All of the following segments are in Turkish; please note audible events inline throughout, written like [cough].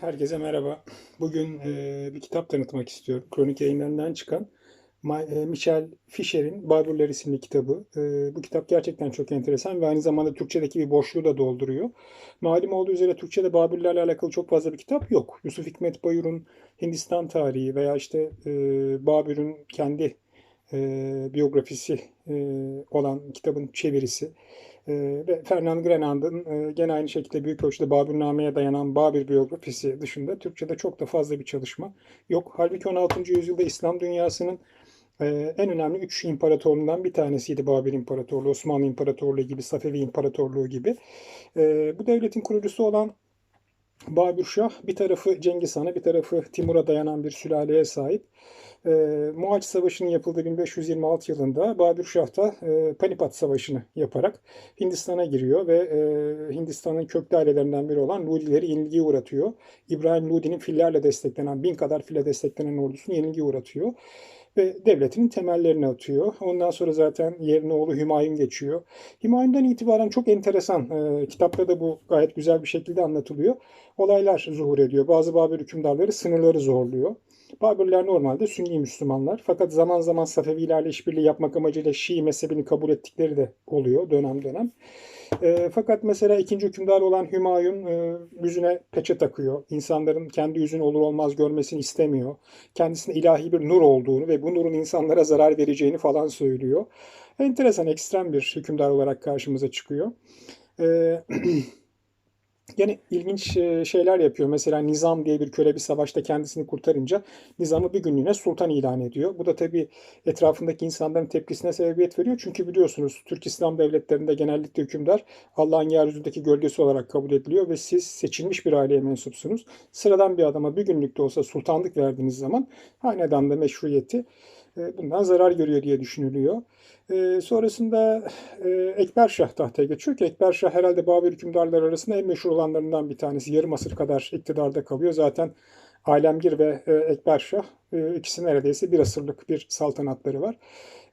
Herkese merhaba. Bugün e, bir kitap tanıtmak istiyorum. Kronik yayınlarından çıkan e, Michel Fischer'in Babürler isimli kitabı. E, bu kitap gerçekten çok enteresan ve aynı zamanda Türkçedeki bir boşluğu da dolduruyor. Malum olduğu üzere Türkçe'de Babürlerle alakalı çok fazla bir kitap yok. Yusuf Hikmet Bayur'un Hindistan tarihi veya işte e, Babür'ün kendi e, biyografisi e, olan kitabın çevirisi e, ve Fernand Grenand'ın e, gene aynı şekilde büyük ölçüde Babürname'ye dayanan Babür biyografisi dışında Türkçe'de çok da fazla bir çalışma yok. Halbuki 16. yüzyılda İslam dünyasının e, en önemli üç imparatorluğundan bir tanesiydi Babür İmparatorluğu, Osmanlı İmparatorluğu gibi, Safevi İmparatorluğu gibi. E, bu devletin kurucusu olan Babür Şah bir tarafı Cengiz Han'a bir tarafı Timur'a dayanan bir sülaleye sahip. E, Muhaç Savaşı'nın yapıldığı 1526 yılında Babür Şah da e, Panipat Savaşı'nı yaparak Hindistan'a giriyor ve e, Hindistan'ın köklü ailelerinden biri olan Ludileri yenilgiye uğratıyor. İbrahim Ludi'nin fillerle desteklenen, bin kadar fille desteklenen ordusunu yenilgiye uğratıyor ve devletinin temellerini atıyor. Ondan sonra zaten yerine oğlu Hümayun geçiyor. Hümayun'dan itibaren çok enteresan, e, kitapta da bu gayet güzel bir şekilde anlatılıyor. Olaylar zuhur ediyor. Bazı Babür hükümdarları sınırları zorluyor. Babürler normalde Sünni Müslümanlar. Fakat zaman zaman Safevilerle işbirliği yapmak amacıyla Şii mezhebini kabul ettikleri de oluyor dönem dönem. E, fakat mesela ikinci hükümdar olan Hümayun e, yüzüne peçe takıyor. İnsanların kendi yüzünü olur olmaz görmesini istemiyor. Kendisine ilahi bir nur olduğunu ve bu nurun insanlara zarar vereceğini falan söylüyor. Enteresan, ekstrem bir hükümdar olarak karşımıza çıkıyor. E, [clears throat] Yine ilginç e, şeyler yapıyor. Mesela Nizam diye bir köle bir savaşta kendisini kurtarınca Nizam'ı bir günlüğüne sultan ilan ediyor. Bu da tabii etrafındaki insanların tepkisine sebebiyet veriyor. Çünkü biliyorsunuz Türk İslam devletlerinde genellikle hükümdar Allah'ın yeryüzündeki gölgesi olarak kabul ediliyor ve siz seçilmiş bir aileye mensupsunuz. Sıradan bir adama bir günlük de olsa sultanlık verdiğiniz zaman hanedan da meşruiyeti bundan zarar görüyor diye düşünülüyor. E, sonrasında e, Ekber Şah tahtaya geçiyor ki Ekber Şah herhalde Babür hükümdarları arasında en meşhur olanlarından bir tanesi. Yarım asır kadar iktidarda kalıyor. Zaten Alemgir ve Ekber Şah ikisi neredeyse bir asırlık bir saltanatları var.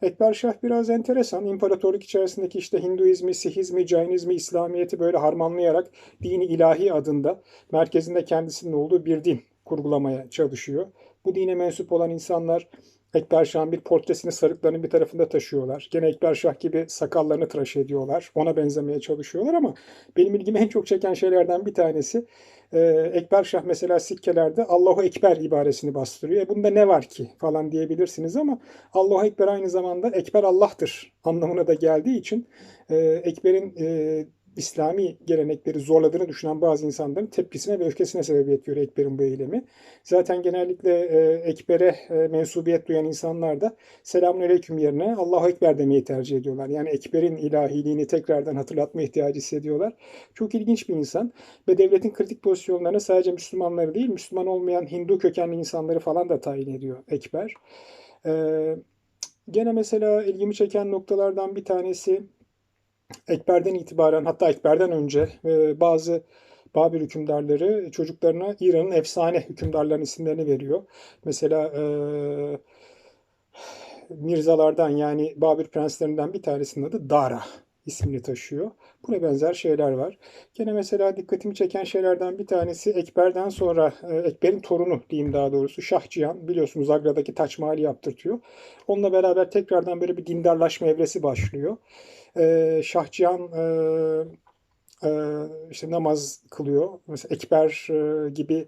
Ekber Şah biraz enteresan. İmparatorluk içerisindeki işte Hinduizmi, Sihizmi, Cainizmi, İslamiyet'i böyle harmanlayarak dini ilahi adında merkezinde kendisinin olduğu bir din kurgulamaya çalışıyor. Bu dine mensup olan insanlar Ekber Şah'ın bir portresini sarıklarının bir tarafında taşıyorlar. Gene Ekber Şah gibi sakallarını tıraş ediyorlar. Ona benzemeye çalışıyorlar ama benim ilgimi en çok çeken şeylerden bir tanesi e, Ekber Şah mesela sikkelerde Allahu Ekber ibaresini bastırıyor. E bunda ne var ki falan diyebilirsiniz ama Allahu Ekber aynı zamanda Ekber Allah'tır anlamına da geldiği için e, Ekber'in e, İslami gelenekleri zorladığını düşünen bazı insanların tepkisine ve öfkesine sebebiyet veriyor Ekber'in bu eylemi. Zaten genellikle e, Ekber'e e, mensubiyet duyan insanlar da selamun aleyküm yerine Allahu Ekber demeyi tercih ediyorlar. Yani Ekber'in ilahiliğini tekrardan hatırlatma ihtiyacı hissediyorlar. Çok ilginç bir insan ve devletin kritik pozisyonlarına sadece Müslümanları değil, Müslüman olmayan Hindu kökenli insanları falan da tayin ediyor Ekber. E, gene mesela ilgimi çeken noktalardan bir tanesi Ekber'den itibaren hatta Ekber'den önce e, bazı Babür hükümdarları çocuklarına İran'ın efsane hükümdarlarının isimlerini veriyor. Mesela e, Mirzalardan yani Babür prenslerinden bir tanesinin adı Dara ismini taşıyor. Buna benzer şeyler var. Gene mesela dikkatimi çeken şeylerden bir tanesi Ekber'den sonra e, Ekber'in torunu diyeyim daha doğrusu Şahcihan biliyorsunuz Agra'daki Taç Mahal'i yaptırtıyor. Onunla beraber tekrardan böyle bir dindarlaşma evresi başlıyor. Ee, Şahcihan e, e, işte namaz kılıyor. Mesela Ekber e, gibi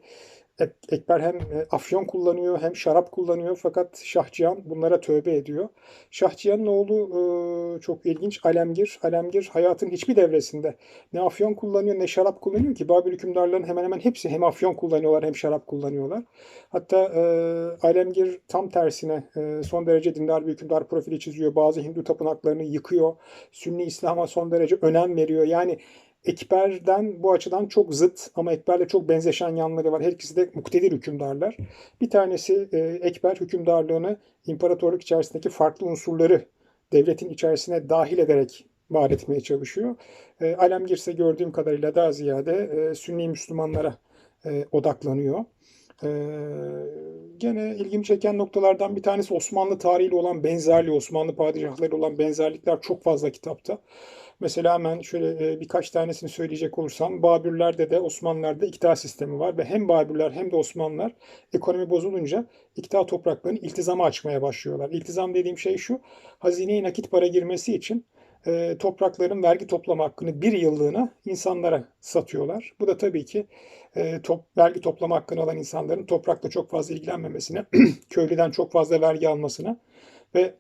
Ekber hem e, afyon kullanıyor hem şarap kullanıyor fakat Şahcihan bunlara tövbe ediyor. Şahcihan'ın oğlu e, çok ilginç Alemgir. Alemgir hayatın hiçbir devresinde ne afyon kullanıyor ne şarap kullanıyor ki Babil hükümdarlarının hemen hemen hepsi hem afyon kullanıyorlar hem şarap kullanıyorlar. Hatta e, Alemgir tam tersine son derece dindar bir hükümdar profili çiziyor. Bazı Hindu tapınaklarını yıkıyor. Sünni İslam'a son derece önem veriyor. Yani Ekber'den bu açıdan çok zıt ama Ekber'le çok benzeşen yanları var. Her ikisi de muktedir hükümdarlar. Bir tanesi e, Ekber hükümdarlığını imparatorluk içerisindeki farklı unsurları devletin içerisine dahil ederek var etmeye çalışıyor. E, ise gördüğüm kadarıyla daha ziyade e, Sünni Müslümanlara e, odaklanıyor. Ee, gene ilgimi çeken noktalardan bir tanesi Osmanlı tarihiyle olan benzerliği, Osmanlı padişahları olan benzerlikler çok fazla kitapta. Mesela hemen şöyle e, birkaç tanesini söyleyecek olursam Babürler'de de Osmanlılar'da iktidar sistemi var ve hem Babürler hem de Osmanlılar ekonomi bozulunca iktidar topraklarını iltizama açmaya başlıyorlar. İltizam dediğim şey şu, hazineye nakit para girmesi için e, toprakların vergi toplama hakkını bir yıllığına insanlara satıyorlar. Bu da tabii ki e, top, vergi toplama hakkını alan insanların toprakla çok fazla ilgilenmemesine, [clears throat] köylüden çok fazla vergi almasına ve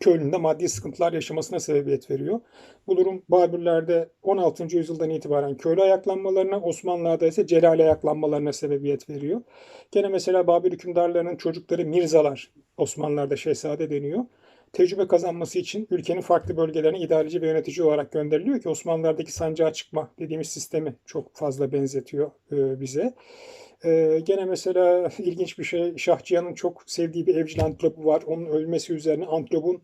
köylünün de maddi sıkıntılar yaşamasına sebebiyet veriyor. Bu durum Babürler'de 16. yüzyıldan itibaren köylü ayaklanmalarına, Osmanlılar'da ise celal ayaklanmalarına sebebiyet veriyor. Gene mesela Babür hükümdarlarının çocukları Mirzalar, Osmanlılar'da şehzade deniyor. Tecrübe kazanması için ülkenin farklı bölgelerine idareci ve yönetici olarak gönderiliyor ki Osmanlılar'daki sancağa çıkma dediğimiz sistemi çok fazla benzetiyor e, bize. Ee, gene mesela [laughs] ilginç bir şey Şahçıyan'ın çok sevdiği bir evcil antilopu var. Onun ölmesi üzerine antilopun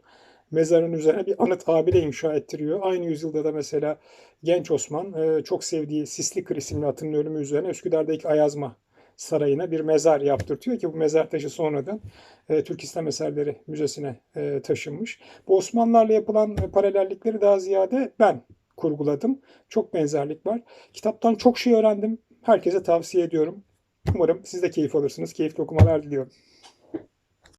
mezarının üzerine bir anıt abide inşa ettiriyor. Aynı yüzyılda da mesela Genç Osman e, çok sevdiği Sisli Kır isimli atının ölümü üzerine Üsküdar'daki Ayazma Sarayı'na bir mezar yaptırtıyor ki bu mezar taşı sonradan e, Türk İslam Eserleri Müzesi'ne e, taşınmış. Bu Osmanlılarla yapılan e, paralellikleri daha ziyade ben kurguladım. Çok benzerlik var. Kitaptan çok şey öğrendim. Herkese tavsiye ediyorum. Umarım siz de keyif alırsınız. Keyifli okumalar diliyorum.